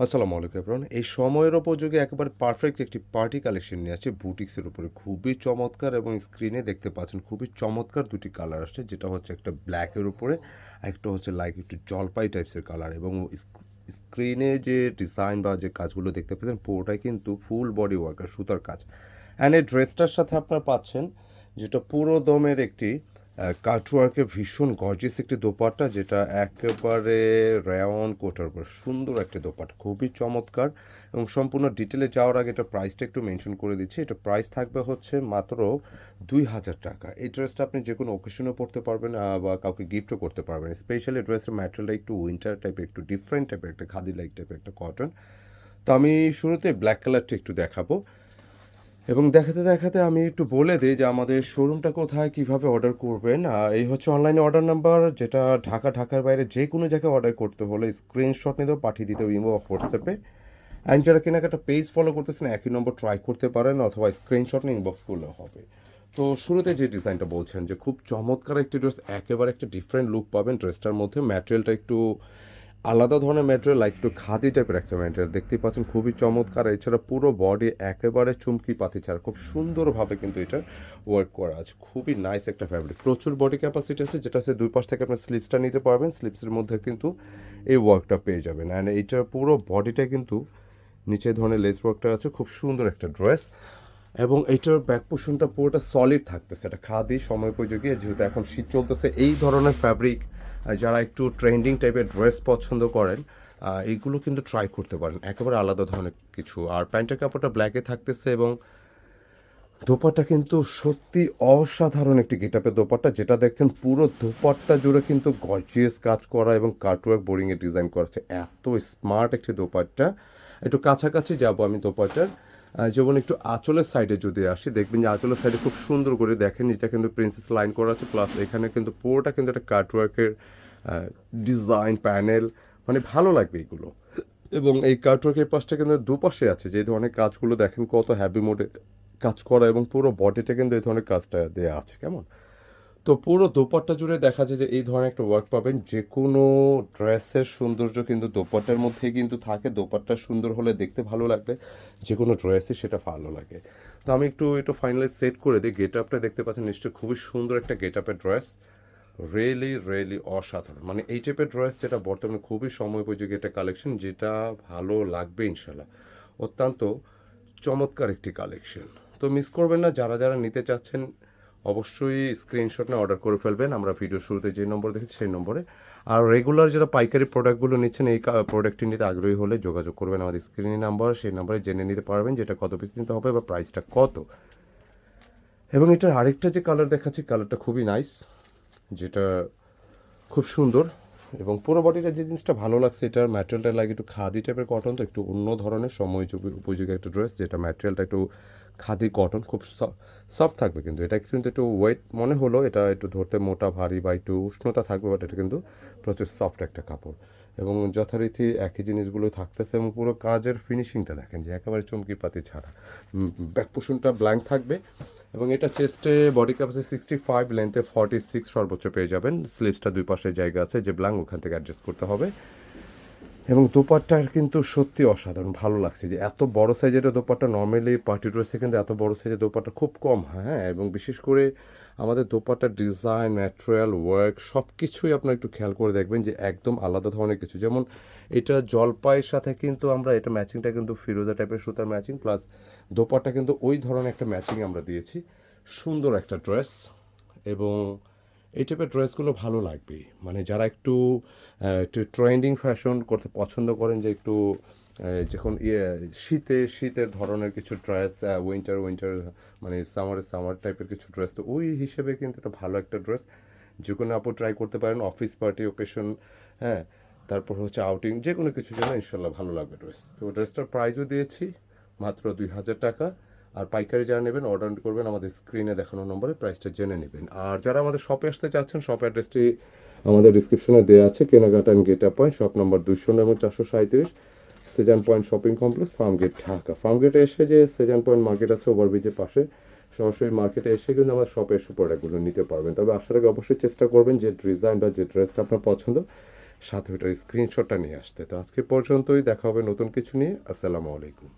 আসসালামু আলাইকুম এভরান এই সময়ের উপযোগী একেবারে পারফেক্ট একটি পার্টি কালেকশন নিয়ে আসছে। বুটিক্সের উপরে খুবই চমৎকার এবং স্ক্রিনে দেখতে পাচ্ছেন খুবই চমৎকার দুটি কালার আসছে, যেটা হচ্ছে একটা ব্ল্যাকের উপরে, আর একটা হচ্ছে লাইক একটু জলপাই টাইপসের কালার এবং স্ক্রিনে যে ডিজাইন বা যে কাজগুলো দেখতে পাচ্ছেন পুরোটাই কিন্তু ফুল বডি ওয়ার্কার সুতার কাজ। অ্যান্ড এই ড্রেসটার সাথে আপনারা পাচ্ছেন, যেটা পুরো দমের একটি কাটওয়ার্কের ভীষণ গর্জিয়াস একটি দোপাট্টা, যেটা একেবারে রেয়ন কোটার উপর সুন্দর একটি দোপাট্টা। খুবই চমৎকার এবং সম্পূর্ণ ডিটেলে যাওয়ার আগে এটা প্রাইসটা একটু মেনশন করে দিচ্ছি। এটা প্রাইস থাকবে হচ্ছে মাত্র দুই হাজার টাকা। এই ড্রেসটা আপনি যে কোনো ওকেশনে পড়তে পারবেন বা কাউকে গিফটও করতে পারবেন। স্পেশালি ড্রেসের ম্যাটেরিয়ালটা একটু উইন্টার টাইপের একটু ডিফারেন্ট টাইপের একটা খাদি লাইক টাইপের একটা কটন তো আমি শুরুতে ব্ল্যাক কালারটা একটু দেখাবো। এবং দেখাতে দেখাতে আমি একটু বলে দিই যে আমাদের শোরুমটা কোথায়, কীভাবে অর্ডার করবেন। এই হচ্ছে অনলাইনে অর্ডার নাম্বার যেটা ঢাকা, ঢাকার বাইরে যে কোনো জায়গায় অর্ডার করতে হলে স্ক্রিনশট নিতেও পাঠিয়ে দিতে ইমো হোয়াটসঅ্যাপে অ্যান্ড যারা কেনাকাটা পেজ ফলো করতেছেন, একই নম্বর ট্রাই করতে পারেন, অথবা স্ক্রিনশট নিয়ে ইনবক্স করলেও হবে। তো শুরুতে যে ডিজাইনটা বলছেন, যে খুব চমৎকার একটি ড্রেস একেবারে একটা ডিফারেন্ট লুক পাবেন। ড্রেসটার মধ্যে ম্যাটেরিয়ালটা একটু আলাদা ধরনের ম্যাটেরিয়াল লাইক একটু খাদি টাইপের একটা ম্যাটেরিয়াল দেখতেই পাচ্ছেন, খুবই চমৎকার। এছাড়া পুরো বডি একেবারে চুমকি পাতি ছাড়া। খুব সুন্দরভাবে কিন্তু এটা ওয়ার্ক করা আছে। খুবই নাইস একটা ফ্যাব্রিক প্রচুর বডি ক্যাপাসিটি আছে, যেটা হচ্ছে দুই পাশ থেকে আপনার স্লিপসটা নিতে পারবেন। স্লিপসের মধ্যে কিন্তু এই ওয়ার্কটা পেয়ে যাবেন। অ্যান্ড এইটার পুরো বডিটা কিন্তু নিচে ধরনের লেস ওয়ার্কটা আছে। খুব সুন্দর একটা ড্রেস এবং এইটার ব্যাক পোর্শনটা পুরোটা সলিড থাকতেছে। এটা খাদি, সময় উপযোগী। যেহেতু এখন শীত চলতেছে, এই ধরনের ফ্যাব্রিক যারা একটু ট্রেন্ডিং টাইপের ড্রেস পছন্দ করেন এইগুলো কিন্তু ট্রাই করতে পারেন। একেবারে আলাদা ধরনের কিছু। আর প্যান্টের কাপড়টা ব্ল্যাকে থাকতেছে এবং দোপাট্টা কিন্তু সত্যি অসাধারণ একটি গেটআপের দোপাট্টা, যেটা দেখছেন পুরো দোপাট্টা জুড়ে কিন্তু গর্জিয়াস কাজ করা এবং কার্টওয়ার্ক বোরিংয়ে ডিজাইন করা এত স্মার্ট একটি দোপাট্টা। একটু কাছাকাছি যাব আমি দোপাট্টার। যেমন একটু আঁচলের সাইডে যদি আসি, দেখবেন যে আঁচলের সাইডে খুব সুন্দর করে দেখেন, এটা কিন্তু প্রিন্সেস লাইন করা আছে প্লাস এখানে কিন্তু পুরোটা কিন্তু একটা কার্টওয়ার্কের ডিজাইন প্যানেল মানে ভালো লাগবে এগুলো। এবং এই কার্টওয়ার্কের পাশটা কিন্তু দুপাশে আছে যে ধরনের কাজগুলো দেখেন কত হ্যাভি মোডে কাজ করা এবং পুরো বডিটা কিন্তু এই ধরনের কাজটা দেওয়া আছে, কেমন? তো পুরো দোপাট্টা জুড়ে দেখা যায় যে এই ধরনের একটা ওয়ার্ক পাবেন যে কোনো ড্রেসের সৌন্দর্য কিন্তু দোপাট্টার মধ্যেই কিন্তু থাকে, দোপাট্টা সুন্দর হলে দেখতে ভালো লাগবে যে কোনো ড্রেসই সেটা ভালো লাগে। তো আমি একটু একটু ফাইনালি সেট করে দিই গেট আপটা দেখতে পাচ্ছেন, নিশ্চয়ই খুবই সুন্দর একটা গেট আপের ড্রেস রিয়েলি রিয়েলি অসাধারণ। মানে এই টাইপের ড্রেস যেটা বর্তমানে খুবই সময় উপযোগী একটা কালেকশন যেটা ভালো লাগবে ইনশাল্লাহ অত্যন্ত চমৎকার একটি কালেকশন তো মিস করবেন না, যারা যারা নিতে চাচ্ছেন, অবশ্যই স্ক্রিনশট নিয়ে অর্ডার করে ফেলবেন। আমরা ভিডিও শুরুতে যে নম্বর দেখেছি সেই নম্বরে আর রেগুলার যারা পাইকারি প্রোডাক্টগুলো নিচ্ছেন, এই প্রোডাক্টটি নিতে আগ্রহী হলে যোগাযোগ করবেন আমাদের স্ক্রিনে নাম্বার সেই নাম্বারে জেনে নিতে পারবেন যেটা কত পিস নিতে হবে বা প্রাইসটা কত। এবং এটার আরেকটা যে কালার দেখাচ্ছি কালারটা খুবই নাইস যেটা খুব সুন্দর এবং পুরো বডিটা যে জিনিসটা ভালো লাগছে, এটার ম্যাটেরিয়ালটা লাগে একটু খাদি টাইপের কটন তো একটু অন্য ধরনের সময় উপযোগী- একটা ড্রেস যেটা ম্যাটেরিয়ালটা একটু খাদি কটন খুব সফট থাকবে কিন্তু। এটা কিন্তু একটু ওয়েট মনে হলো, এটা একটু ধরতে মোটা, ভারী বা একটু উষ্ণতা থাকবে বাট এটা কিন্তু প্রচুর সফট একটা কাপড়। এবং যথারীতি একই জিনিসগুলো থাকতেছে এবং পুরো কাজের ফিনিশিংটা দেখেন যে একেবারে চমকি পাতি ছাড়া ব্যাক পোষণটা ব্ল্যাঙ্ক থাকবে এবং এটা চেস্টে বডি ক্যাপাসিটি সিক্সটি ফাইভ লেন্থে ফর্টি সিক্স সর্বোচ্চ পেয়ে যাবেন। স্লিপসটা দুই পাশে জায়গা আছে যে ব্ল্যাঙ্ক ওখান থেকে অ্যাডজাস্ট করতে হবে। এবং দোপাট্টার কিন্তু সত্যি অসাধারণ, ভালো লাগছে যে এত বড় সাইজের দোপাট্টা নর্মালি পার্টি ড্রেসে কিন্তু এত বড় সাইজের দোপাট্টা খুব কম হয় এবং বিশেষ করে আমাদের দোপাট্টার ডিজাইন ম্যাটেরিয়াল ওয়ার্ক সব কিছুই আপনার একটু খেয়াল করে দেখবেন যে একদম আলাদা ধরনের কিছু। যেমন এটা জলপাইয়ের সাথে কিন্তু আমরা এটা ম্যাচিংটা কিন্তু ফিরোজা টাইপের সুতার ম্যাচিং প্লাস দোপাট্টা কিন্তু ওই ধরনের একটা ম্যাচিং আমরা দিয়েছি। সুন্দর একটা ড্রেস এবং এই টাইপের ড্রেসগুলো ভালো লাগবে। মানে যারা একটু একটু ট্রেন্ডিং ফ্যাশন করতে পছন্দ করেন যে একটু যখন ইয়ে শীতে, শীতের ধরনের কিছু ড্রেস উইন্টার উইন্টার মানে সামারে সামার টাইপের কিছু ড্রেস তো ওই হিসেবে কিন্তু একটা ভালো একটা ড্রেস যে কোনো আপু ট্রাই করতে পারেন অফিস পার্টি ওকেশন হ্যাঁ তারপর হচ্ছে আউটিং যে কোনো কিছুর জন্য ইনশাল্লাহ ভালো লাগবে ড্রেস তো ড্রেসটার প্রাইসও দিয়েছি, মাত্র দুই হাজার টাকা। আর পাইকারি যারা নেবেন অর্ডার করবেন আমাদের স্ক্রিনে দেখানো নম্বরে প্রাইসটা জেনে নেবেন। আর যারা আমাদের শপে আসতে চাচ্ছেন শপ অ্যাড্রেসটি আমাদের ডিসক্রিপশনে দেওয়া আছে, কেনাকাটা get up point shop number দুশো এবং চারশো সাঁত্রিশ Shezan point shopping complex farm gate Dhaka farm গেটে এসে যে সেজান পয়েন্ট মার্কেট আছে ওভারব্রিজের পাশে, সরাসরি মার্কেটে এসে কিন্তু আমার শপে এসে প্রোডাক্টগুলো নিতে পারবেন। তবে আসার আগে অবশ্যই চেষ্টা করবেন যে ডিজাইন বা যে ড্রেসটা আপনার পছন্দ, সাথে ওটার স্ক্রিনশটটা নিয়ে আসতে। তো আজকে পর্যন্তই, দেখা হবে নতুন কিছু নিয়ে। আসসালামু আলাইকুম।